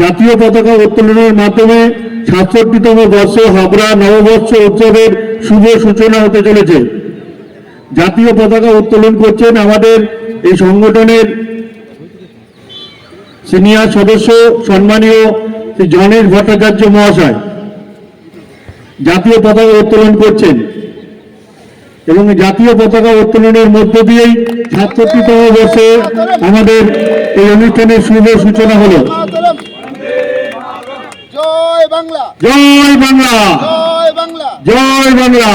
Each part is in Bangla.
জাতীয় পতাকা উত্তোলনের মাধ্যমে সাতষট্টিতম বর্ষ হাবড়া নববর্ষ উৎসবের শুভ সূচনা হতে চলেছে। জাতীয় পতাকা উত্তোলন করছেন আমাদের এই সংগঠনের সিনিয়র সদস্য, সম্মানীয় শ্রী জনেশ ভট্টাচার্য মহাশয়। জাতীয় পতাকা উত্তোলন করছেন এবং জাতীয় পতাকা উত্তোলনের মধ্য দিয়েই সাতষট্টিতম বর্ষে আমাদের এই অনুষ্ঠানের শুভ সূচনা হলো। জয় বাংলা। জয় বাংলা। জয় বাংলা। জয় বাংলা।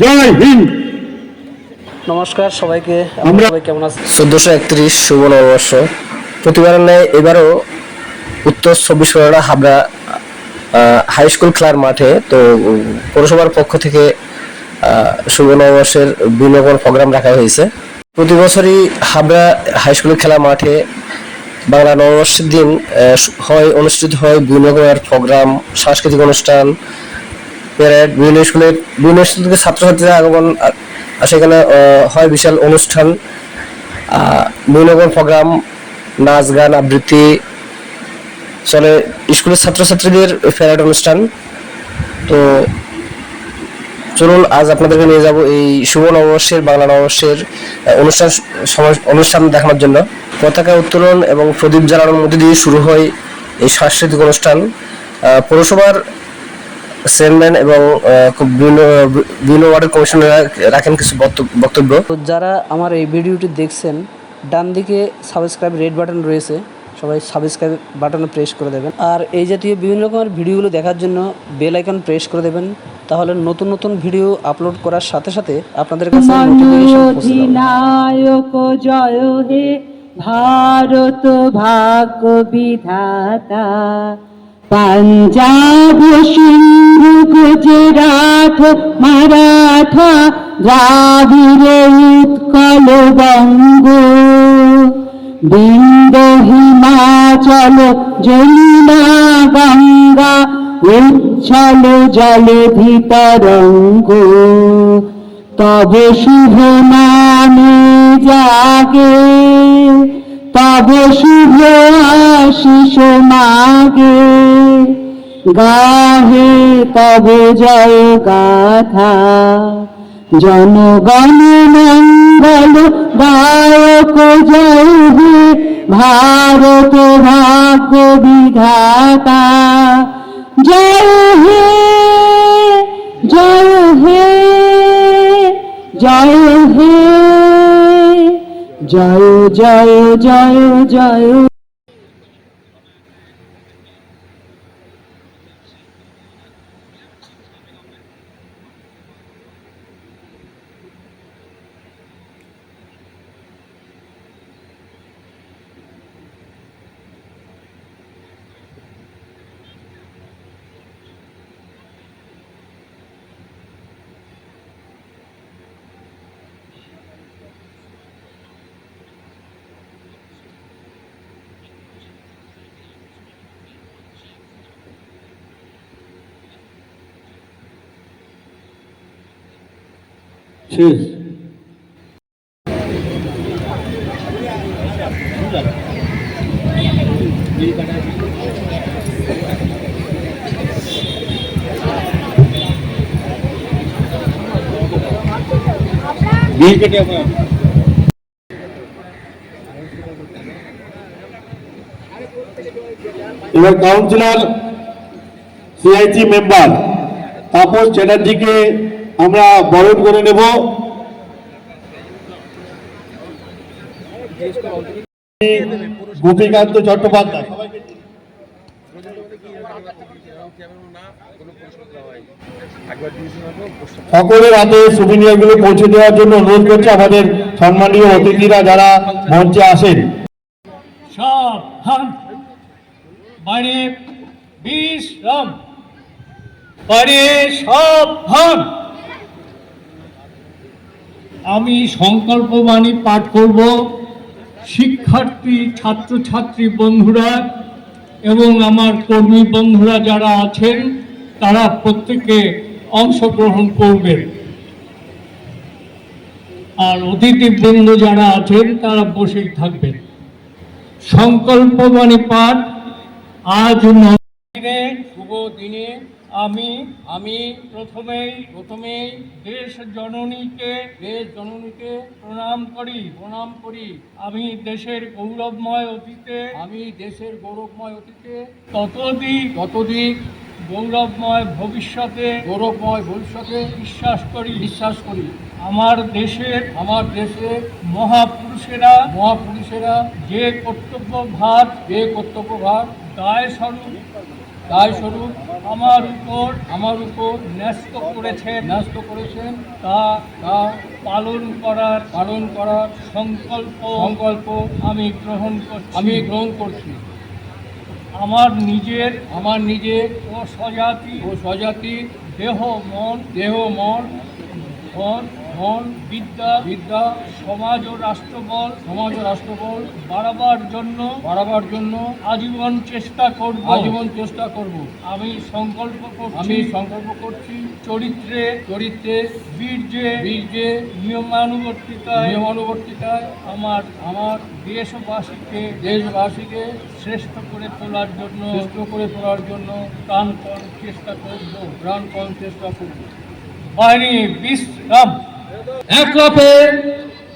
জয় হিন্দ। নমস্কার সবাইকে। আমরা- কেমন আছেন? চোদ্দোশো একত্রিশ শুভ নববর্ষ। প্রতিবারের ন্যায় এবারও উত্তর চব্বিশ পরগনা হাবড়া হাই স্কুল খেলার মাঠে। তো পৌরসভার পক্ষ থেকে আহ, শুভ নববর্ষের বিভিন্ন প্রোগ্রাম রাখা হয়েছে। প্রতি বছরই হাবড়া হাই স্কুলের খেলা মাঠে বাংলা নববর্ষের দিন হয় অনুষ্ঠিত হয় বিভিন্ন প্রোগ্রাম, সাংস্কৃতিক অনুষ্ঠান প্যারেড বিভিন্ন স্কুলের বিভিন্ন স্কুল থেকে ছাত্রছাত্রীরা আগমন সেখানে হয় বিশাল অনুষ্ঠান। বিভিন্ন রকম প্রোগ্রাম, নাচ, গান, আবৃত্তি, চলে স্কুলের ছাত্রছাত্রীদের প্যারেড অনুষ্ঠান। তো চলুন, আজ আপনাদেরকে নিয়ে যাব এই শুভ নববর্ষের, বাংলা নববর্ষের অনুষ্ঠান অনুষ্ঠান দেখানোর জন্য। পতাকা উত্তোলন এবং প্রদীপ জ্বালানোর মধ্যে দিয়ে শুরু হয় এই সাংস্কৃতিক অনুষ্ঠান। পৌরসভার চেয়ারম্যান এবং খুব বিভিন্ন বিভিন্ন ওয়ার্ডের কমিশনাররা রাখেন কিছু বক্তব্য- যারা আমার এই ভিডিওটি দেখছেন ডান দিকে সাবস্ক্রাইব রেড বাটন রয়েছে। সবাই সাবস্ক্রাইব বাটনে প্রেস করে দেবেন। আর এই জাতীয় বিভিন্ন রকমের ভিডিওগুলো দেখার জন্য বেল আইকন প্রেস করে দেবেন। তাহলে নতুন নতুন ভিডিও আপলোড করার সাথে সাথে আপনাদের কাছে অধিনায়ক জয় হে ভারত ভাগ্য বিধাতা। পাঞ্জাব সিন্ধু গুজরাট মারাঠা দ্রাবিড়ে উৎকল বঙ্গ। বিন্দ হিমাচল যমুনা গঙ্গা, উচ্ছল জলে ভিতরঙ্গ তব শুভ নামে জাগে, তব শুভ আশিস মাগে। গাহে তব জয় গাথা জনগণ মঙ্গল গায়ক জয় ভারত ভাগ্য বিধাতা। জয় হে জয় হে জয় হে, জয় জয় জয় জয়। শেষ বিল কেটে আপনার এবার কাউন্সিলর সিআইসি মেম্বার তাপস চ্যাটার্জিকে আমরা বরণ করে নেব। গোপীকান্ত চট্টোপাধ্যায়। সকলের হাতে সুবিনিয়রগুলো পৌঁছে দেওয়ার জন্য অনুরোধ করছে আমাদের সম্মানীয় অতিথিরা যারা মঞ্চে আসেন। সাবধান মানে বিশ্রাম মানে সাবধান আমি সংকল্প বাণী পাঠ করব। শিক্ষার্থী, ছাত্রছাত্রী বন্ধুরা এবং আমার কর্মী বন্ধুরা যারা আছেন, তারা প্রত্যেকে অংশগ্রহণ করবেন। আর অতিথিবৃন্দ যারা আছেন, তারা বসেই থাকবেন। সংকল্পবাণী পাঠ আজ শুভ দিনে আমি আমি প্রথমেই প্রথমেই দেশ জননীকে দেশ জননীকে প্রণাম করি প্রণাম করি। আমি দেশের গৌরবময় অতীতে আমি দেশের গৌরবময় অতীতে ততদিক ততদিক গৌরবময় ভবিষ্যতে গৌরবময় ভবিষ্যতে বিশ্বাস করি। বিশ্বাস করি। আমার দেশের আমার দেশের মহাপুরুষেরা মহাপুরুষেরা যে কর্তব্য ভার যে কর্তব্য ভার দায় স্বরূপ দায় স্বরূপ আমার উপর আমার উপর ন্যস্ত করেছেন ন্যস্ত করেছেন তা তা পালন করার পালন করার সংকল্প সংকল্প আমি গ্রহণ করছি। আমি গ্রহণ করছি। আমার নিজের আমার নিজের ও স্বজাতি ও স্বজাতি দেহ মন দেহ মন মন মন বিদ্যা বিদ্যা সমাজ ও রাষ্ট্রবল সমাজ ও রাষ্ট্রবল বাড়াবার জন্য বাড়াবার জন্য আজীবন চেষ্টা করব। আজীবন চেষ্টা করব। আমি সংকল্প করছি। আমি সংকল্প করছি। চরিত্রে চরিত্রে বীর্যে বীর্যে নিয়মানুবর্তিতায় নিয়মানুবর্তিতায় আমার আমার দেশবাসীকে দেশবাসীকে শ্রেষ্ঠ করে তোলার জন্য শ্রেষ্ঠ করে তোলার জন্য প্রাণপণ চেষ্টা করব। প্রাণপণ চেষ্টা করব। বাহিনী বিশ্রাম। একলাপে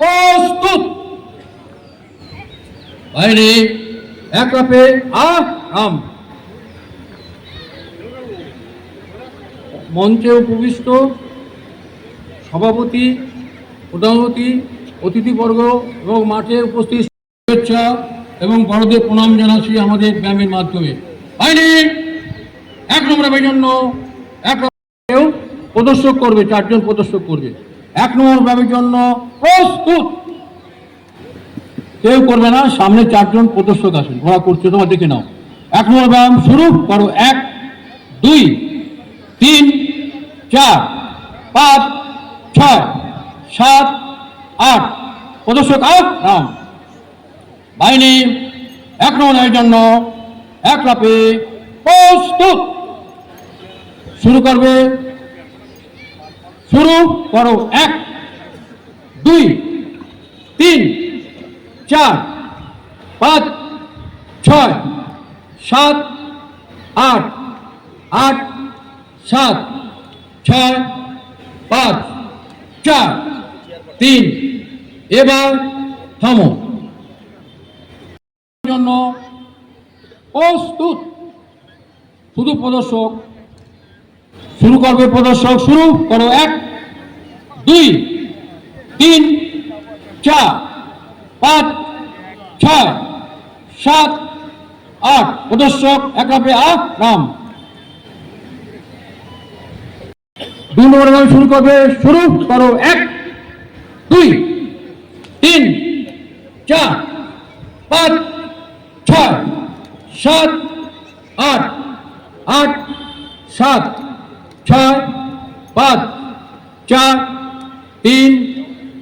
প্রস্তুত। বাহিনী একলাপে আম মঞ্চে উপবিষ্ট সভাপতি, প্রধানমন্ত্রী, অতিথিবর্গ এবং মাঠে উপস্থিত শুভেচ্ছা এবং বড়দের প্রণাম জানাচ্ছি আমাদের ব্যায়ামের মাধ্যমে। বাহিনী এক নম্বরের জন্য এক প্রদর্শক করবে, চারজন প্রদর্শক করবে। এক নম্বর ব্যায়ামের জন্য প্রস্তুত। কেউ করবে না, সামনে চারজন প্রদর্শক আসেন। ওরা করছে, তোমার দেখে নাও। এক নম্বর ব্যায়াম শুরু, করো এক, দুই, তিন, চার, পাঁচ, ছয়, সাত, আট। প্রদর্শক আট নাম বাহিনী, এক নম্বরের জন্য এক লাপে প্রস্তুত। শুরু করবে শুরু করো। এক, দুই, তিন, চার, পাঁচ, ছয়, সাত, আট আট, সাত, ছয়, পাঁচ, চার, তিন। এবার থামো। জন্য প্রস্তুত। শুধু প্রদর্শক। শুরু করবে প্রদর্শক। শুরু করো। এক দুই, তিন, চার, পাঁচ, ছয়, সাত, আট। প্রদর্শক একাপে আট রাম। দুই নম্বর শুরু করবে, শুরু করো এক, দুই, তিন, চার, পাঁচ, ছয়, সাত, আট আট, সাত, ছয়, পাঁচ, চার তিন,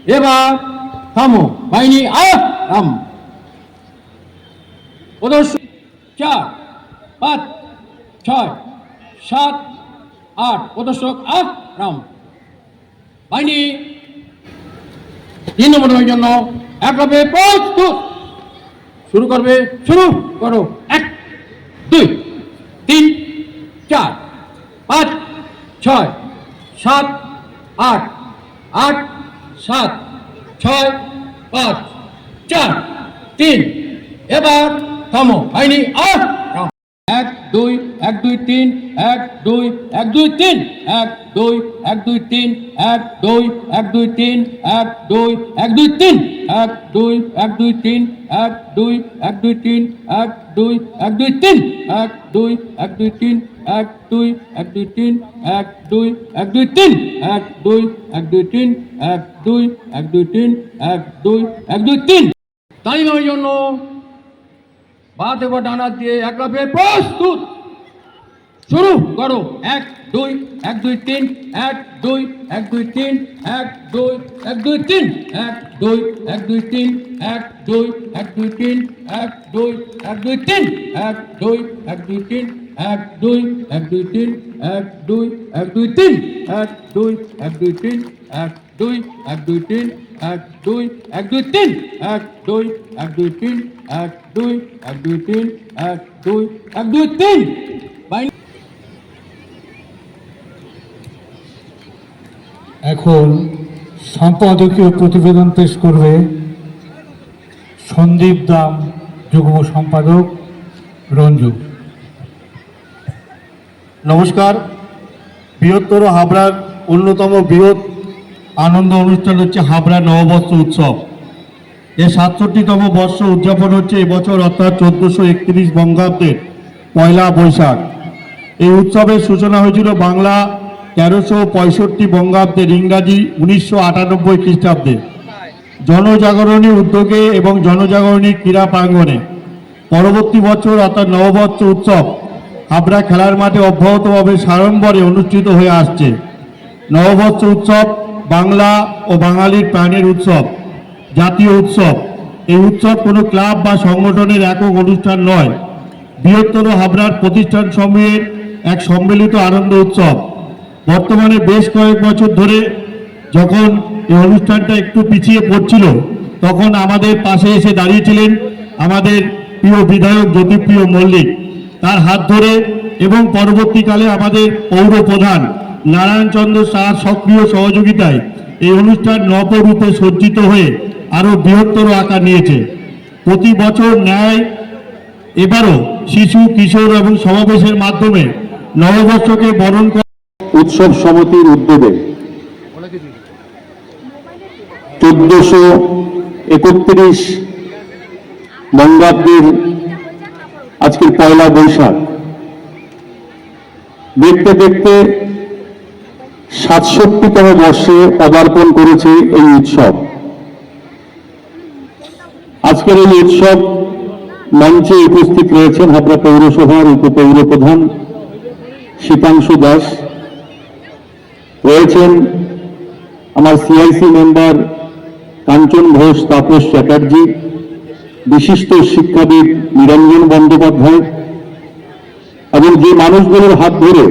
এবার থামো। বাহিনী রাম প্রদর্শন চার, পাঁচ, ছয়, সাত, আট। প্রদর্শক, আহ, রাম। বাহিনী, তিন নম্বর জন্য একভাবে প্রস্তুত। শুরু করবে, শুরু করো। এক, দুই, তিন, চার, পাঁচ, ছয়, সাত, আট। আট সাত ছয় পাঁচ চার তিন। এবার থামো হয়নি আট। এক দুই তিন এক দুই এক দুই তিন এক দুই এক দুই তিন এক দুই এক দুই তিন এক দুই এক দুই তিন এক দুই এক দুই তিন এক দুই এক দুই তিন এক দুই এক দুই তিন এক দুই এক দুই তিন এক দুই এক দুই তিন এক দুই এক দুই তিন এক দুই এক দুই তিন এক দুই এক দুই তিন এক দুই এক দুই তিন তাই নয় জন্য বাদ এবার ডানা দিয়ে একরাফে প্রস্তুত শুরু করো এক দুই এক দুই তিন এক দুই এক দুই তিন এক দুই এক দুই তিন এক দুই এক দুই তিন এক দুই এক দুই তিন এক দুই এক দুই তিন এক দুই এক দুই তিন এক দুই এক দুই তিন এক দুই এক দুই তিন এক দুই এক দুই তিন এক দুই এক দুই তিন এক দুই এক দুই তিন এক দুই এক দুই তিন এক দুই এক দুই তিন এক দুই এক দুই তিন এখন সম্পাদকীয় প্রতিবেদন পেশ করবে সন্দীপ দাম, যুগ্ম সম্পাদক রঞ্জু। নমস্কার। বৃহত্তর হাবড়ার অন্যতম বৃহৎ আনন্দ অনুষ্ঠান হচ্ছে হাবড়া নববর্ষ উৎসব। এর সাতষট্টিতম বর্ষ উদযাপন হচ্ছে এবছর, অর্থাৎ চোদ্দোশো একত্রিশ বঙ্গাব্দের পয়লা বৈশাখ। এই উৎসবের সূচনা হয়েছিল বাংলা তেরোশো পঁয়ষট্টি বঙ্গাব্দের ইংরাজি উনিশশো আটানব্বই খ্রিস্টাব্দে। জনজাগরণী উদ্যোগে এবং জনজাগরণী ক্রীড়া প্রাঙ্গণে পরবর্তী বছর অর্থাৎ নববর্ষ উৎসব হাবড়া খেলার মাঠে অব্যাহতভাবে সাড়ম্বরে অনুষ্ঠিত হয়ে আসছে। নববর্ষ উৎসব বাংলা ও বাঙালির প্রাণের উৎসব, জাতীয় উৎসব। এই উৎসব কোনো ক্লাব বা সংগঠনের একক অনুষ্ঠান নয়। বৃহত্তর হাবড়ার প্রতিষ্ঠান সমূহের এক সম্মিলিত আনন্দ উৎসব। বর্তমানে বেশ কয়েক বছর ধরে যখন এই অনুষ্ঠানটা একটু পিছিয়ে পড়ছিল, তখন আমাদের পাশে এসে দাঁড়িয়েছিলেন আমাদের প্রিয় বিধায়ক জ্যোতিপ্রিয় মল্লিক। তার হাত ধরে এবং পরবর্তীকালে আমাদের পৌর প্রধান নারায়ণচন্দ্র সাহার সক্রিয় সহযোগিতায় এই অনুষ্ঠান নবরূপে সজ্জিত হয়ে আরও বৃহত্তর আকার নিয়েছে। প্রতি বছর ন্যায় এবারও শিশু, কিশোর এবং সমাবেশের মাধ্যমে নববর্ষকে বরণ উৎসব সমিতির উদ্যোগে চোদ্দশো একত্রিশ বঙ্গাব্দের আজকের পয়লা বৈশাখ। দেখতে দেখতে সাতষট্টিতম বর্ষে পদার্পণ করেছে এই উৎসব। আজকের এই উৎসব মঞ্চে উপস্থিত রয়েছেন হাবড়া পৌরসভার উপপৌর প্রধান শীতাংশু দাস। রয়েছেন আমার সিআইসি মেম্বার কাঞ্চন ঘোষ তাপস চ্যাটার্জি, বিশিষ্ট শিক্ষাবিদ নিরঞ্জন বন্দ্যোপাধ্যায় এবং যে মানুষগুলোর হাত ধরে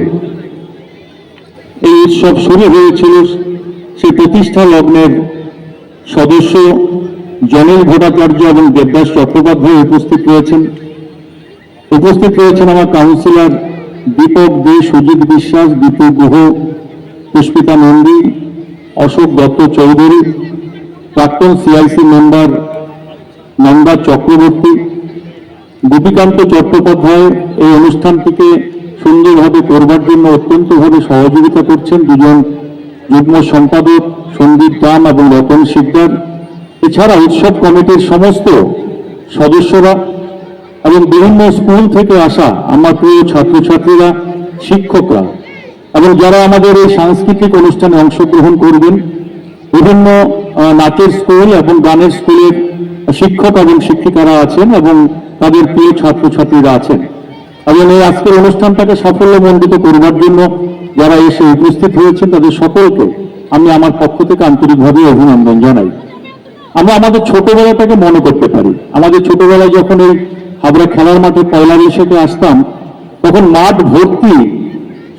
এই উৎসব শুরু হয়েছিল সেই প্রতিষ্ঠা লগ্নের সদস্য জনীল ভট্টাচার্য এবং দেবদাস চট্টোপাধ্যায় উপস্থিত রয়েছেন। উপস্থিত রয়েছেন আমার কাউন্সিলর দীপক দে, সুজিত বিশ্বাস, দীপু গুহ পুষ্পিতা নন্দী, অশোক দত্ত চৌধুরী, প্রাক্তন সিআইসি মেম্বার নন্দা চক্রবর্তী গোপীকান্ত চট্টোপাধ্যায় এই অনুষ্ঠানটিকে সুন্দরভাবে করবার জন্য অত্যন্তভাবে সহযোগিতা করছেন দুজন যুগ্ম সম্পাদক সন্দীপ দাম এবং রতন শিকদার। এছাড়া উৎসব কমিটির সমস্ত সদস্যরা এবং বিভিন্ন স্কুল থেকে আসা আমার প্রিয় ছাত্রছাত্রীরা, শিক্ষকরা। এবং যারা আমাদের এই সাংস্কৃতিক অনুষ্ঠানে অংশগ্রহণ করবেন, বিভিন্ন নাচের স্কুল এবং গানের স্কুলের শিক্ষক এবং শিক্ষিকারা আছেন এবং তাদের প্রিয় ছাত্রছাত্রীরা আছেন। এবং এই আজকের অনুষ্ঠানটাকে সাফল্যমণ্ডিত করবার জন্য যারা এসে উপস্থিত হয়েছেন, তাদের সকলকে আমি আমার পক্ষ থেকে আন্তরিকভাবে অভিনন্দন জানাই। আমরা আমাদের ছোটবেলাটাকে মনে করতে পারি। আমাদের ছোটবেলায় যখন এই হাবড়া খেলার মাঠে পয়লা বৈশাখে আসতাম, তখন মাঠ ভর্তি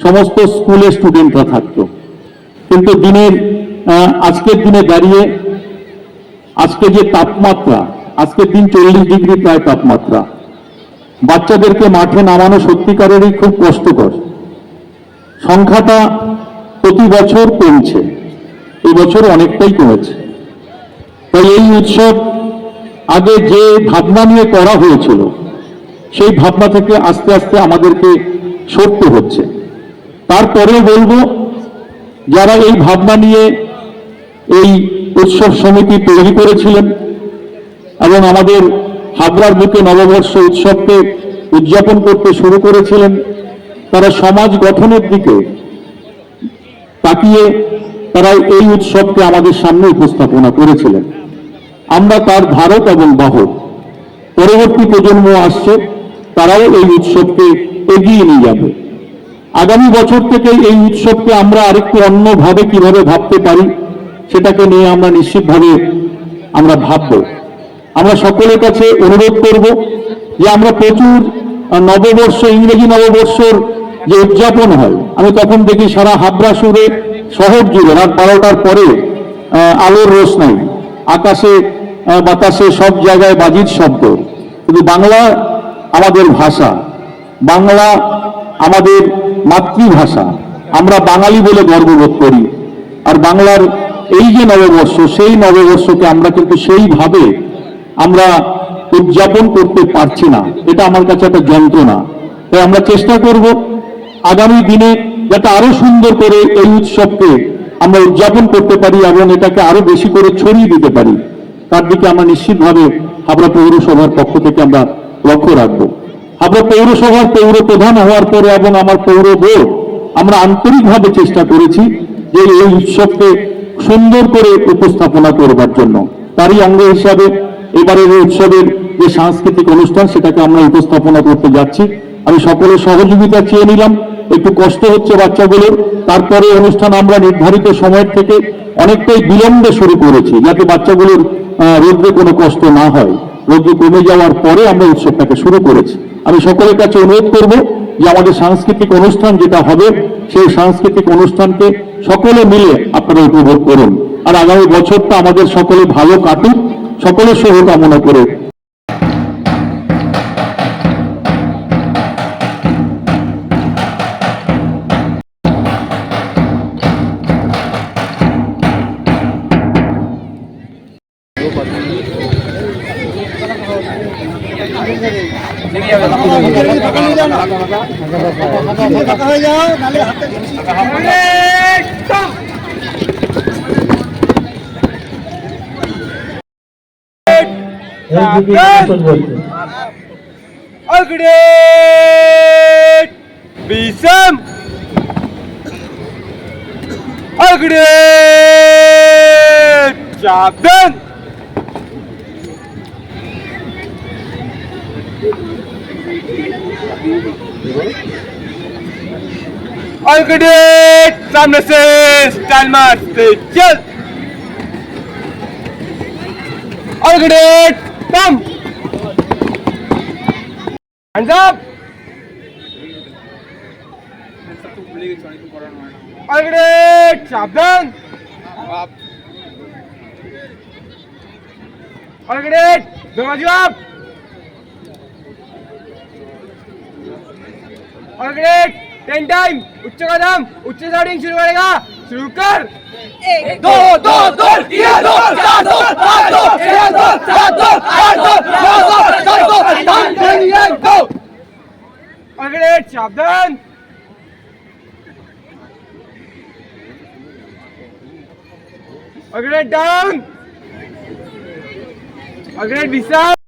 সমস্ত স্কুলের স্টুডেন্টরা থাকতো। কিন্তু দিনের আজকের দিনে দাঁড়িয়ে আজকে যে তাপমাত্রা, আজকের দিন চল্লিশ ডিগ্রি প্রায় তাপমাত্রা, বাচ্চাদেরকে মাঠে নামানো সত্যিকারেরই খুব কষ্টকর। সংখ্যাটা প্রতি বছর কমছে, এই বছর অনেকটাই কমেছে। তাই এই উৎসব আগে যে ভাবনা নিয়ে করা হয়েছিল, সেই ভাবনা থেকে আস্তে আস্তে আমাদেরকে সরতে হচ্ছে। তারপরে বলব, যারা এই ভাবনা নিয়ে এই উৎসব সমিতি তৈরি করেছিলেন এবং আমাদের হাবড়ার বুকে নববর্ষ উৎসবকে উদযাপন করতে শুরু করেছিলেন, তারা সমাজ গঠনের দিকে তাকিয়ে তারা এই উৎসবকে আমাদের সামনে উপস্থাপনা করেছিলেন। আমরা তার ধারক এবং বাহক। পরবর্তী প্রজন্ম আসছে, তারাও এই উৎসবকে এগিয়ে নিয়ে যাবে। আগামী বছর থেকে এই উৎসবকে আমরা আরেকটু অন্যভাবে কীভাবে ভাবতে পারি, সেটাকে নিয়ে আমরা নিশ্চিতভাবে আমরা ভাবব। আমরা সকলের কাছে অনুরোধ করব যে আমরা প্রচুর নববর্ষ, ইংরেজি নববর্ষর যে উদযাপন হয়, আমি তখন দেখি সারা হাবড়া সুরে শহর জুড়ে রাত বারোটার পরে আলোর রোশ রোশনাই আকাশে বাতাসে সব জায়গায় বাজির শব্দ। কিন্তু বাংলা আমাদের ভাষা, বাংলা আমাদের মাতৃভাষা। আমরা বাঙালি বলে গর্ববোধ করি। আর বাংলার এই যে নববর্ষ, সেই নববর্ষকে আমরা কিন্তু সেইভাবে আমরা উদযাপন করতে পারছি না। এটা আমার কাছে একটা যন্ত্রণা। তাই আমরা চেষ্টা করব আগামী দিনে যাতে আরও সুন্দর করে এই উৎসবকে আমরা উদযাপন করতে পারি এবং এটাকে আরও বেশি করে ছড়িয়ে দিতে পারি। তার দিকে আমরা নিশ্চিতভাবে হাবড়া পৌরসভার পক্ষ থেকে আমরা লক্ষ্য রাখব। হাবড়া পৌরসভার পৌর প্রধান হওয়ার পরে এবং আমার পৌর বোর্ড, আমরা আন্তরিকভাবে চেষ্টা করেছি যে এই উৎসবকে সুন্দর করে উপস্থাপনা করবার জন্য। তারই অঙ্গ হিসাবে এবারের উৎসবের যে সাংস্কৃতিক অনুষ্ঠান, সেটাকে আমরা উপস্থাপনা করতে যাচ্ছি। আমি সকলের সহযোগিতা চেয়ে নিলাম। একটু কষ্ট হচ্ছে বাচ্চাগুলোর। তারপরে অনুষ্ঠান আমরা নির্ধারিত সময়ের থেকে অনেকটাই বিলম্বে শুরু করেছি, যাতে বাচ্চাগুলোর রোদ্রে কোনো কষ্ট না হয়। রোদ্র কমে যাওয়ার পরে আমরা উৎসবটাকে শুরু করেছি আমি সকলের কাছে অনুরোধ করব যে আমাদের সাংস্কৃতিক অনুষ্ঠান যেটা হবে, সেই সাংস্কৃতিক অনুষ্ঠানকে সকলে মিলে আপনারা উপভোগ করুন আর আগামী বছরটা আমাদের সকলে ভালো কাটুক, সকলের শুভকামনা করে Agreed! Bisam! Agreed! Captain! Agreed! सामने Alcadet, chill. All good Alcadet, Pump. Hands up. Alcadet, Shabdan. Alcadet, दरवाजे आप और ग्रेट टेन टाइम उच्च कदम उच्च स्टार्टिंग शुरू करेगा शुरू कर एक दो दो दो तीन दो चार दो पाँच दो छह दो सात दो आठ दो नौ दो दस दो धन धन एक दो अगले ग्रेट सावधान और डाउन अगले विशाल